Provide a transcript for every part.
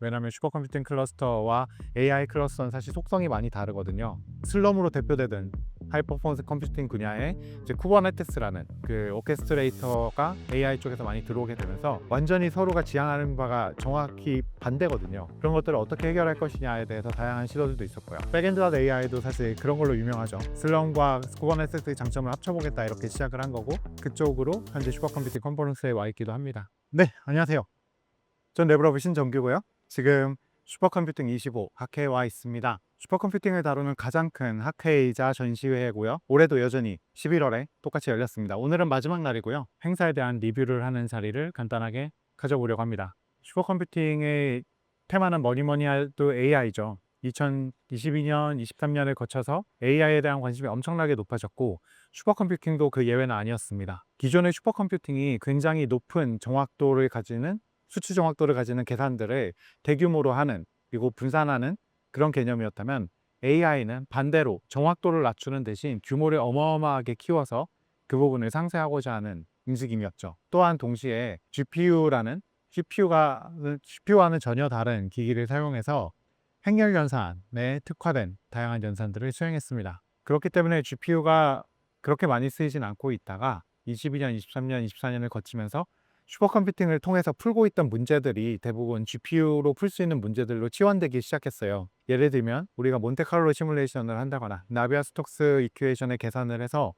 왜냐하면 슈퍼컴퓨팅 클러스터와 AI 클러스터는 사실 속성이 많이 다르거든요. 슬럼으로 대표되는 하이퍼포먼스 컴퓨팅 분야에 이제 쿠버네티스라는 그 오케스트레이터가 AI 쪽에서 많이 들어오게 되면서 완전히 서로가 지향하는 바가 정확히 반대거든요. 그런 것들을 어떻게 해결할 것이냐에 대해서 다양한 시도들도 있었고요. 백엔드와 AI도 사실 그런 걸로 유명하죠. 슬럼과 쿠버네티스의 장점을 합쳐보겠다 이렇게 시작을 한 거고 그쪽으로 현재 슈퍼컴퓨팅 컨퍼런스에 와 있기도 합니다. 네, 안녕하세요. 전 레브러브 신정규고요. 지금 슈퍼컴퓨팅 25 학회에 와 있습니다. 슈퍼컴퓨팅을 다루는 가장 큰 학회이자 전시회고요. 올해도 여전히 11월에 똑같이 열렸습니다. 오늘은 마지막 날이고요. 행사에 대한 리뷰를 하는 자리를 간단하게 가져보려고 합니다. 슈퍼컴퓨팅의 테마는 뭐니 뭐니 해도 AI죠. 2022년, 23년을 거쳐서 AI에 대한 관심이 엄청나게 높아졌고 슈퍼컴퓨팅도 그 예외는 아니었습니다. 기존의 슈퍼컴퓨팅이 굉장히 높은 정확도를 가지는 수치 정확도를 가지는 계산들을 대규모로 하는 그리고 분산하는 그런 개념이었다면 AI는 반대로 정확도를 낮추는 대신 규모를 어마어마하게 키워서 그 부분을 상쇄하고자 하는 움직임이었죠. 또한 동시에 GPU라는 CPU가 CPU와는 전혀 다른 기기를 사용해서 행렬 연산에 특화된 다양한 연산들을 수행했습니다. 그렇기 때문에 GPU가 그렇게 많이 쓰이진 않고 있다가 22년, 23년, 24년을 거치면서 슈퍼컴퓨팅을 통해서 풀고 있던 문제들이 대부분 GPU로 풀 수 있는 문제들로 치환되기 시작했어요. 예를 들면 우리가 몬테카를로 시뮬레이션을 한다거나 나비아 스톡스 이큐에이션의 계산을 해서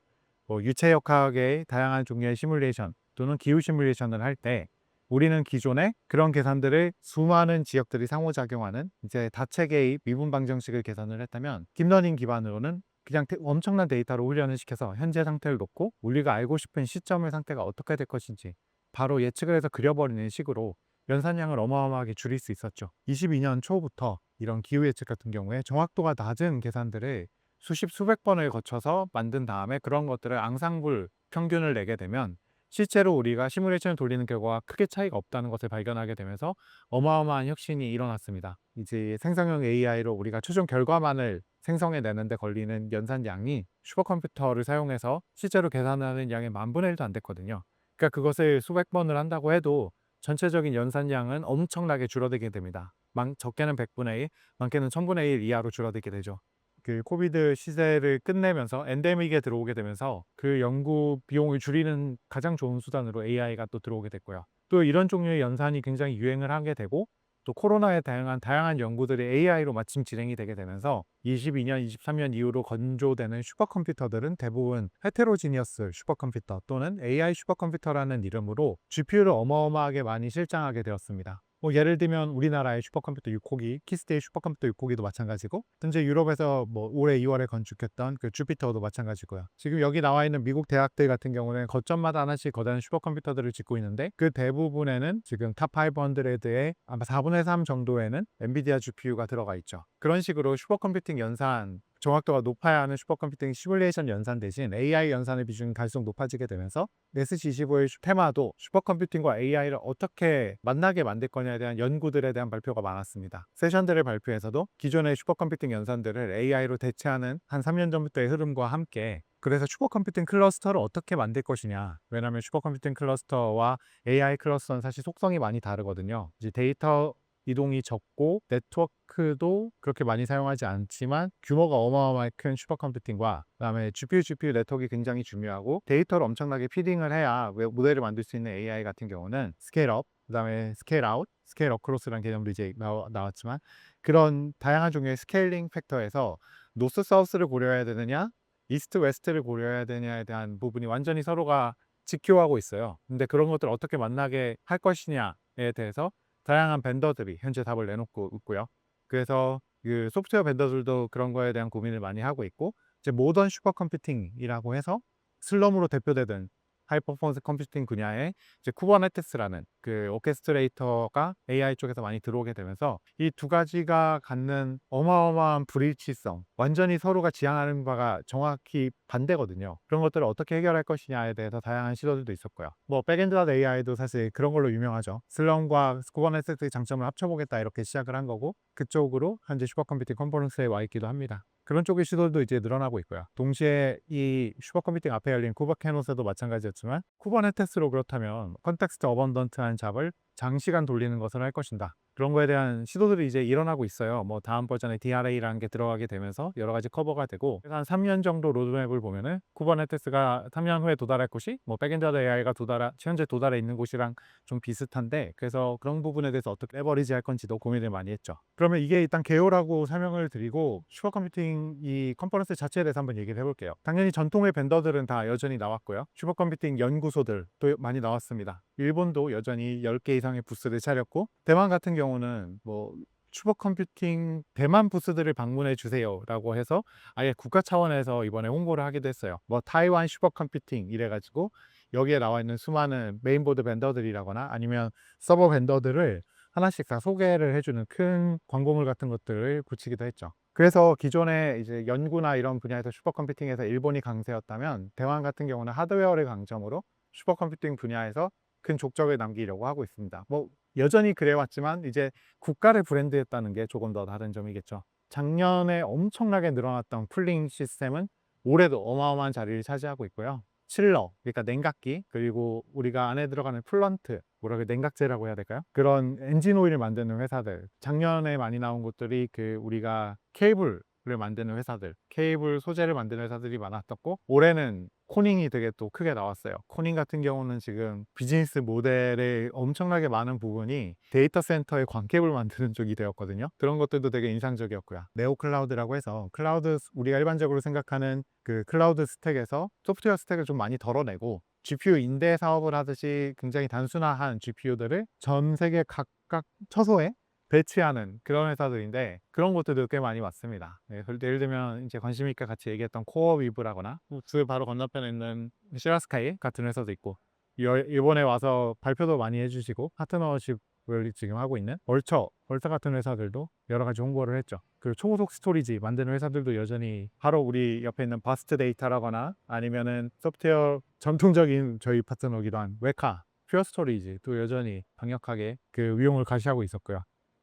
뭐 유체 역학의 다양한 종류의 시뮬레이션 또는 기후 시뮬레이션을 할 때 우리는 기존에 그런 계산들을 수많은 지역들이 상호작용하는 이제 다체계의 미분 방정식을 계산을 했다면 딥러닝 기반으로는 그냥 데- 엄청난 데이터로 훈련을 시켜서 현재 상태를 놓고 우리가 알고 싶은 시점의 상태가 어떻게 될 것인지 바로 예측을 해서 그려버리는 식으로 연산량을 어마어마하게 줄일 수 있었죠. 22년 초부터 이런 기후 예측 같은 경우에 정확도가 낮은 계산들을 수십 수백 번을 거쳐서 만든 다음에 그런 것들을 앙상블 평균을 내게 되면 실제로 우리가 시뮬레이션을 돌리는 결과가 크게 차이가 없다는 것을 발견하게 되면서 어마어마한 혁신이 일어났습니다. 이제 생성형 AI로 우리가 최종 결과만을 생성해 내는데 걸리는 연산량이 슈퍼컴퓨터를 사용해서 실제로 계산하는 양의 만 분의 1도 안 됐거든요. 그러니까 그것을 수백 번을 한다고 해도 전체적인 연산량은 엄청나게 줄어들게 됩니다. 많, 적게는 100분의 1, 많게는 1000분의 1 이하로 줄어들게 되죠. 그 코비드 시세를 끝내면서 엔데믹에 들어오게 되면서 그 연구 비용을 줄이는 가장 좋은 수단으로 AI가 또 들어오게 됐고요. 또 이런 종류의 연산이 굉장히 유행을 하게 되고 또 코로나의 다양한 다양한 연구들이 AI로 마침 진행이 되게 되면서 22년, 23년 이후로 건조되는 슈퍼컴퓨터들은 대부분 헤테로지니어스 슈퍼컴퓨터 또는 AI 슈퍼컴퓨터라는 이름으로 GPU를 어마어마하게 많이 실장하게 되었습니다. 뭐 예를 들면 우리나라의 슈퍼컴퓨터 6호기, 키스테이 슈퍼컴퓨터 6호기도 마찬가지고 현재 유럽에서 뭐 올해 2월에 건축했던 그 주피터도 마찬가지고요. 지금 여기 나와 있는 미국 대학들 같은 경우는 거점마다 하나씩 거대한 슈퍼컴퓨터들을 짓고 있는데 그 대부분에는 지금 탑 500의 아마 4분의 3 정도에는 엔비디아 GPU가 들어가 있죠. 그런 식으로 슈퍼컴퓨팅 연산 정확도가 높아야 하는 슈퍼컴퓨팅 시뮬레이션 연산 대신 AI 연산의 비중이 갈수록 높아지게 되면서 네스지25의 테마도 슈퍼컴퓨팅과 AI를 어떻게 만나게 만들 거냐에 대한 연구들에 대한 발표가 많았습니다. 세션들을 발표해서도 기존의 슈퍼컴퓨팅 연산들을 AI로 대체하는 한 3년 전부터의 흐름과 함께 그래서 슈퍼컴퓨팅 클러스터를 어떻게 만들 것이냐. 왜냐하면 슈퍼컴퓨팅 클러스터와 AI 클러스터는 사실 속성이 많이 다르거든요. 이제 데이터 이동이 적고 네트워크도 그렇게 많이 사용하지 않지만 규모가 어마어마하게 큰 슈퍼컴퓨팅과 그다음에 GPU, GPU 네트워크가 굉장히 중요하고 데이터를 엄청나게 피딩을 해야 왜 모델을 만들 수 있는 AI 같은 경우는 스케일업, 그다음에 스케일 아웃, 스케일 어크로스라는 개념도 이제 나왔지만 그런 다양한 종류의 스케일링 팩터에서 노스 사우스를 고려해야 되느냐, 이스트 웨스트를 고려해야 되냐에 대한 부분이 완전히 서로가 직교하고 있어요. 근데 그런 것들을 어떻게 만나게 할 것이냐에 대해서 다양한 벤더들이 현재 답을 내놓고 있고요. 그래서 그 소프트웨어 벤더들도 그런 거에 대한 고민을 많이 하고 있고 이제 모던 슈퍼컴퓨팅이라고 해서 슬럼으로 대표되던 하이 퍼포먼스 컴퓨팅 분야에 이제 쿠버네티스라는 그 오케스트레이터가 AI 쪽에서 많이 들어오게 되면서 이 두 가지가 갖는 어마어마한 불일치성, 완전히 서로가 지향하는 바가 정확히 반대거든요. 그런 것들을 어떻게 해결할 것이냐에 대해서 다양한 시도들도 있었고요. 뭐 백엔드와 AI도 사실 그런 걸로 유명하죠. 슬럼과 쿠버네티스의 장점을 합쳐보겠다 이렇게 시작을 한 거고 그쪽으로 현재 슈퍼컴퓨팅 컨퍼런스에 와 있기도 합니다. 그런 쪽의 시도도 이제 늘어나고 있고요. 동시에 이 슈퍼컴퓨팅 앞에 열린 쿠버캐노스도 마찬가지였지만 쿠버네티스로 그렇다면 컨텍스트 어번던트한 잡을 장시간 돌리는 것을 할 것인가 그런 거에 대한 시도들이 이제 일어나고 있어요. 뭐 다음 버전에 DRA라는 게 들어가게 되면서 여러 가지 커버가 되고 그래서 한 3년 정도 로드맵을 보면은 쿠버네티스가 3년 후에 도달할 곳이 뭐 백엔드 AI가 도달하 현재 도달해 있는 곳이랑 좀 비슷한데 그래서 그런 부분에 대해서 어떻게 레버리지 할 건지도 고민을 많이 했죠. 그러면 이게 일단 개요라고 설명을 드리고 슈퍼컴퓨팅 이 컨퍼런스 자체에 대해서 한번 얘기를 해볼게요. 당연히 전통의 벤더들은 다 여전히 나왔고요. 슈퍼컴퓨팅 연구소들도 많이 나왔습니다. 일본도 여전히 10개 이상의 부스를 차렸고 대만 같은 경우 는뭐 슈퍼컴퓨팅 대만 부스들을 방문해 주세요라고 해서 아예 국가 차원에서 이번에 홍보를 하기도 했어요. 뭐 타이완 슈퍼 컴퓨팅 이래가지고 여기에 나와 있는 수많은 메인보드 벤더들이라거나 아니면 서버 벤더들을 하나씩 다 소개를 해주는 큰 광고물 같은 것들을 붙이기도 했죠. 그래서 기존에 이제 연구나 이런 분야에서 슈퍼컴퓨팅에서 일본이 강세였다면 대만 같은 경우는 하드웨어를 강점으로 슈퍼컴퓨팅 분야에서 큰 족적을 남기려고 하고 있습니다. 뭐 여전히 그래왔지만 이제 국가를 브랜드했다는 게 조금 더 다른 점이겠죠. 작년에 엄청나게 늘어났던 쿨링 시스템은 올해도 어마어마한 자리를 차지하고 있고요. 칠러, 그러니까 냉각기, 그리고 우리가 안에 들어가는 플런트, 뭐라 그 냉각제라고 해야 될까요? 그런 엔진 오일을 만드는 회사들. 작년에 많이 나온 것들이 그 우리가 케이블 을 만드는 회사들, 케이블 소재를 만드는 회사들이 많았었고 올해는 코닝이 되게 또 크게 나왔어요. 코닝 같은 경우는 지금 비즈니스 모델의 엄청나게 많은 부분이 데이터 센터의 광케이블 만드는 쪽이 되었거든요. 그런 것들도 되게 인상적이었고요. 네오 클라우드라고 해서 클라우드 우리가 일반적으로 생각하는 그 클라우드 스택에서 소프트웨어 스택을 좀 많이 덜어내고 GPU 인대 사업을 하듯이 굉장히 단순화한 GPU들을 전 세계 각각 처소에 배치하는 그런 회사들인데 그런 것들도 꽤 많이 왔습니다. 네, 때 예를 들면 이제 관심 있게 같이 얘기했던 코어 위브라거나 그 바로 건너편에 있는 시라스카이 같은 회사도 있고 여- 이번에 와서 발표도 많이 해주시고 파트너십을 지금 하고 있는 얼처 얼처 같은 회사들도 여러 가지 홍보를 했죠. 그리고 초고속 스토리지 만드는 회사들도 여전히 바로 우리 옆에 있는 바스트 데이터라거나 아니면은 소프트웨어 전통적인 저희 파트너기도 한 웨카 퓨어 스토리지도 여전히 강력하게 그 위용을 가시하고 있었고요.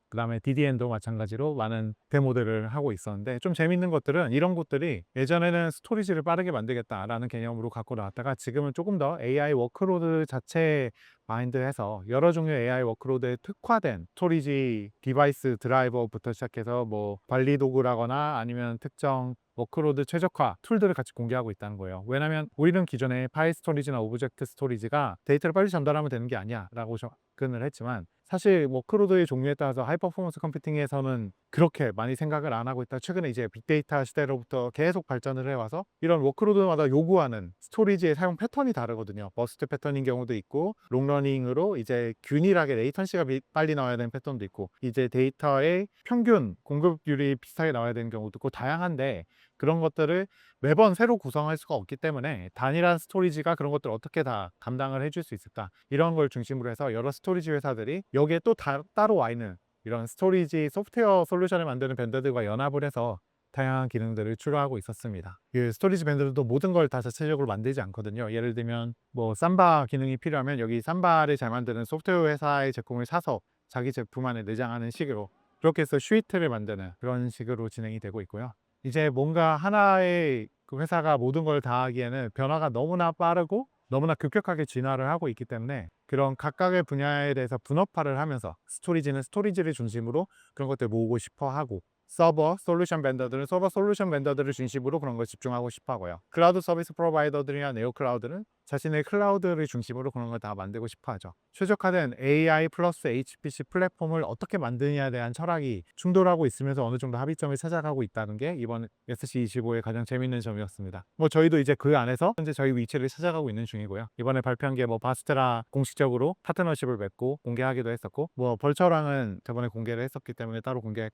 그 다음에 DDN도 마찬가지로 많은 데모들을 하고 있었는데 좀 재밌는 것들은 이런 것들이 예전에는 스토리지를 빠르게 만들겠다라는 개념으로 갖고 나왔다가 지금은 조금 더 AI 워크로드 자체 마인드해서 여러 종류의 AI 워크로드에 특화된 스토리지 디바이스 드라이버부터 시작해서 뭐 관리 도구라거나 아니면 특정 워크로드 최적화 툴들을 같이 공개하고 있다는 거예요. 왜냐하면 우리는 기존에 파일 스토리지나 오브젝트 스토리지가 데이터를 빨리 전달하면 되는 게 아니야 라고 접근을 했지만 사실 워크로드의 종류에 따라서 하이퍼포먼스 컴퓨팅에서는 그렇게 많이 생각을 안 하고 있다. 최근에 이제 빅데이터 시대로부터 계속 발전을 해와서 이런 워크로드마다 요구하는 스토리지의 사용 패턴이 다르거든요. 버스트 패턴인 경우도 있고 롱러닝으로 이제 균일하게 레이턴시가 비- 빨리 나와야 되는 패턴도 있고 이제 데이터의 평균 공급률이 비슷하게 나와야 되는 경우도 있고 다양한데 그런 것들을 매번 새로 구성할 수가 없기 때문에 단일한 스토리지가 그런 것들을 어떻게 다 감당을 해줄 수 있을까 이런 걸 중심으로 해서 여러 스토리지 회사들이 여기에 또 다, 따로 와 있는 이런 스토리지 소프트웨어 솔루션을 만드는 밴드들과 연합을 해서 다양한 기능들을 추가하고 있었습니다. 그 스토리지 밴드들도 모든 걸 다 자체적으로 만들지 않거든요. 예를 들면 뭐 삼바 기능이 필요하면 여기 삼바를 잘 만드는 소프트웨어 회사의 제품을 사서 자기 제품 안에 내장하는 식으로 그렇게 해서 슈이트를 만드는 그런 식으로 진행이 되고 있고요. 이제 뭔가 하나의 그 회사가 모든 걸 다 하기에는 변화가 너무나 빠르고 너무나 급격하게 진화를 하고 있기 때문에 그런 각각의 분야에 대해서 분업화를 하면서 스토리지는 스토리지를 중심으로 그런 것들 모으고 싶어 하고 서버 솔루션 벤더들은 서버 솔루션 벤더들을 중심으로 그런 걸 집중하고 싶어 하고요. 클라우드 서비스 프로바이더들이나 네오 클라우드는 자신의 클라우드를 중심으로 그런 걸 다 만들고 싶어 하죠. 최적화된 AI 플러스 HPC 플랫폼을 어떻게 만드냐에 대한 철학이 충돌하고 있으면서 어느 정도 합의점을 찾아가고 있다는 게 이번 SC25의 가장 재밌는 점이었습니다. 뭐 저희도 이제 그 안에서 현재 저희 위치를 찾아가고 있는 중이고요. 이번에 발표한 게 뭐 바스테라 공식적으로 파트너십을 맺고 공개하기도 했었고 뭐 벌처랑은 저번에 공개를 했었기 때문에 따로 공개할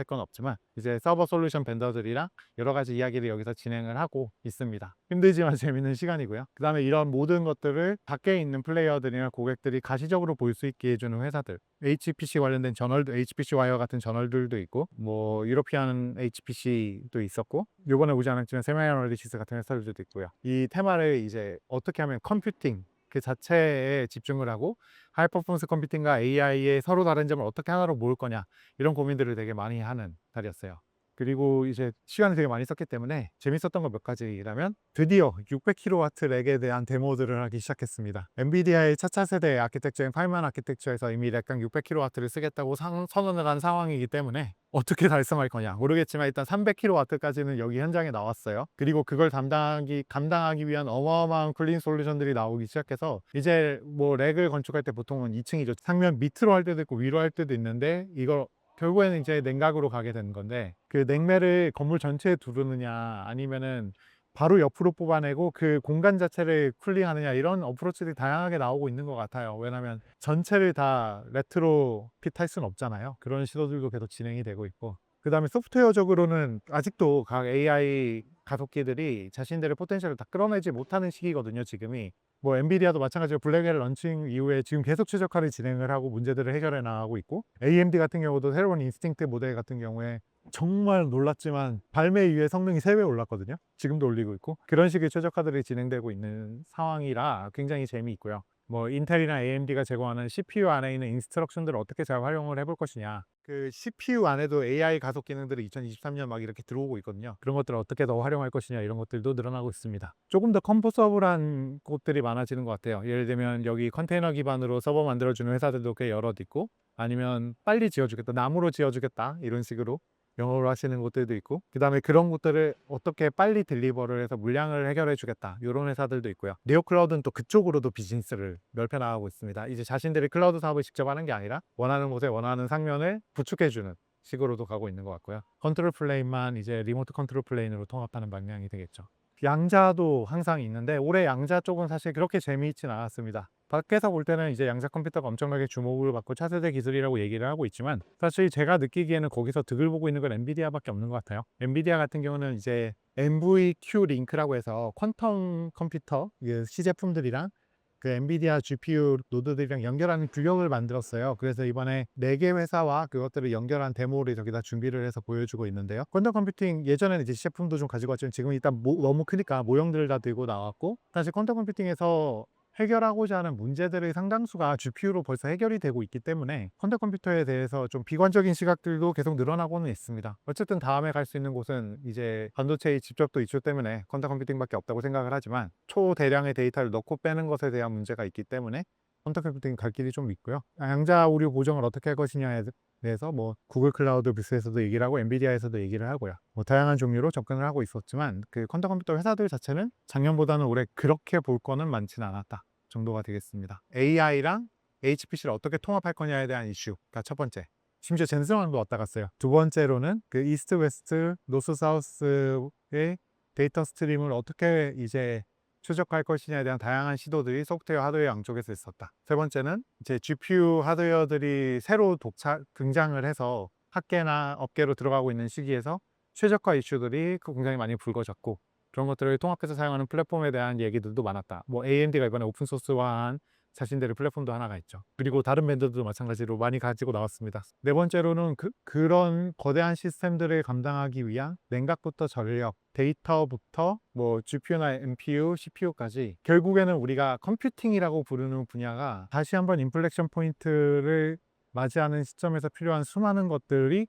건될건 없지만 이제 서버 솔루션 벤더들이랑 여러 가지 이야기를 여기서 진행을 하고 있습니다. 힘들지만 재밌는 시간이고요. 그 다음에 이런 모든 것들을 밖에 있는 플레이어들이나 고객들이 가시적으로 볼 수 있게 해주는 회사들 HPC 관련된 저널도 HPC 와이어 같은 저널들도 있고 뭐 유로피안 HPC도 있었고 요번에 오지 않았지만 세마이 어널리시스 같은 회사들도 있고요. 이 테마를 이제 어떻게 하면 컴퓨팅 그 자체에 집중을 하고 하이 퍼포먼스 컴퓨팅과 AI의 서로 다른 점을 어떻게 하나로 모을 거냐 이런 고민들을 되게 많이 하는 달이었어요. 그리고 이제 시간을 되게 많이 썼기 때문에 재밌었던 거 몇 가지라면 드디어 600kW 렉에 대한 데모들을 하기 시작했습니다. 엔비디아의 차차 세대 아키텍처인 8만 아키텍처에서 이미 렉강 600kW를 쓰겠다고 상- 선언을 한 상황이기 때문에 어떻게 달성할 거냐 모르겠지만 일단 300kW까지는 여기 현장에 나왔어요. 그리고 그걸 담당하기 감당하기 위한 어마어마한 쿨링 솔루션들이 나오기 시작해서 이제 뭐 렉을 건축할 때 보통은 2층이죠. 상면 밑으로 할 때도 있고 위로 할 때도 있는데 이거 결국에는 이제 냉각으로 가게 되는 건데 그 냉매를 건물 전체에 두르느냐 아니면은 바로 옆으로 뽑아내고 그 공간 자체를 쿨링하느냐 이런 어프로치들이 다양하게 나오고 있는 것 같아요. 왜냐하면 전체를 다 레트로 핏할 수는 없잖아요. 그런 시도들도 계속 진행이 되고 있고 그 다음에 소프트웨어적으로는 아직도 각 AI 가속기들이 자신들의 포텐셜을 다 끌어내지 못하는 시기거든요. 지금이 뭐 엔비디아도 마찬가지로 블랙엘 런칭 이후에 지금 계속 최적화를 진행을 하고 문제들을 해결해 나가고 있고 AMD 같은 경우도 새로운 인스팅트 모델 같은 경우에 정말 놀랐지만 발매 이후에 성능이 3배 올랐거든요. 지금도 올리고 있고 그런 식의 최적화들이 진행되고 있는 상황이라 굉장히 재미있고요. 뭐 인텔이나 AMD가 제공하는 CPU 안에 있는 인스트럭션들을 어떻게 잘 활용을 해볼 것이냐. 그 CPU 안에도 AI 가속 기능들이 2023년 막 이렇게 들어오고 있거든요. 그런 것들을 어떻게 더 활용할 것이냐 이런 것들도 늘어나고 있습니다. 조금 더 컴포서블한 곳들이 많아지는 것 같아요. 예를 들면 여기 컨테이너 기반으로 서버 만들어주는 회사들도 꽤 여럿 있고 아니면 빨리 지어주겠다, 나무로 지어주겠다 이런 식으로 영어로 하시는 곳들도 있고 그 다음에 그런 것들을 어떻게 빨리 딜리버를 해서 물량을 해결해 주겠다 이런 회사들도 있고요. 네오 클라우드는 또 그쪽으로도 비즈니스를 넓혀 나가고 있습니다. 이제 자신들이 클라우드 사업을 직접 하는 게 아니라 원하는 곳에 원하는 상면을 구축해 주는 식으로도 가고 있는 것 같고요. 컨트롤 플레인만 이제 리모트 컨트롤 플레인으로 통합하는 방향이 되겠죠 양자도 항상 있는데 올해 양자 쪽은 사실 그렇게 재미있진 않았습니다. 밖에서 볼 때는 이제 양자 컴퓨터가 엄청나게 주목을 받고 차세대 기술이라고 얘기를 하고 있지만 사실 제가 느끼기에는 거기서 득을 보고 있는 건 엔비디아밖에 없는 것 같아요. 엔비디아 같은 경우는 이제 NVQ 링크라고 해서 퀀텀 컴퓨터 그 시제품들이랑 그 엔비디아 GPU 노드들이랑 연결하는 규격을 만들었어요. 그래서 이번에 4개 회사와 그것들을 연결한 데모를 저기다 준비를 해서 보여주고 있는데요. 퀀텀 컴퓨팅 예전에는 이제 시제품도 좀 가지고 왔지만 지금 일단 모- 너무 크니까 모형들을 다 들고 나왔고 사실 퀀텀 컴퓨팅에서 해결하고자 하는 문제들의 상당수가 GPU로 벌써 해결이 되고 있기 때문에 퀀텀 컴퓨터에 대해서 좀 비관적인 시각들도 계속 늘어나고는 있습니다. 어쨌든 다음에 갈 수 있는 곳은 이제 반도체의 집적도 이슈 때문에 퀀텀 컴퓨팅밖에 없다고 생각을 하지만 초대량의 데이터를 넣고 빼는 것에 대한 문제가 있기 때문에 퀀텀 컴퓨팅 갈 길이 좀 있고요. 양자 오류 보정을 어떻게 할 것이냐에 대해서 뭐 구글 클라우드 비스에서도 얘기를 하고 엔비디아에서도 얘기를 하고요. 뭐 다양한 종류로 접근을 하고 있었지만 그 퀀텀 컴퓨터 회사들 자체는 작년보다는 올해 그렇게 볼 거는 많지는 않았다 정도가 되겠습니다. AI랑 HPC를 어떻게 통합할 거냐에 대한 이슈가 첫 번째. 심지어 젠슨왕도 왔다 갔어요. 두 번째로는 그 이스트 웨스트 노스 사우스의 데이터 스트림을 어떻게 이제 최적화할 것이냐에 대한 다양한 시도들이 소프트웨어 하드웨어 양쪽에서 있었다. 세 번째는 이제 GPU 하드웨어들이 새로 독차 등장을 해서 학계나 업계로 들어가고 있는 시기에서 최적화 이슈들이 그 굉장히 많이 불거졌고 그런 것들을 통합해서 사용하는 플랫폼에 대한 얘기들도 많았다. 뭐 AMD가 이번에 오픈소스화한 자신들의 플랫폼도 하나가 있죠. 그리고 다른 밴드도 마찬가지로 많이 가지고 나왔습니다. 네 번째로는 그, 그런 거대한 시스템들을 감당하기 위한 냉각부터 전력, 데이터부터 뭐 GPU나 NPU, CPU까지 결국에는 우리가 컴퓨팅이라고 부르는 분야가 다시 한번 인플렉션 포인트를 맞이하는 시점에서 필요한 수많은 것들이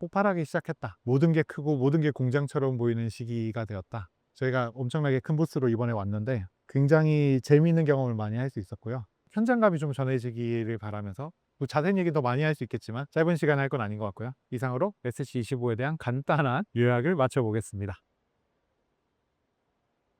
폭발하기 시작했다. 모든 게 크고 모든 게 공장처럼 보이는 시기가 되었다. 저희가 엄청나게 큰 부스로 이번에 왔는데 굉장히 재미있는 경험을 많이 할 수 있었고요. 현장감이 좀 전해지기를 바라면서 뭐 자세한 얘기 더 많이 할 수 있겠지만 짧은 시간에 할건 아닌 것 같고요. 이상으로 SC25에 대한 간단한 요약을 마쳐보겠습니다.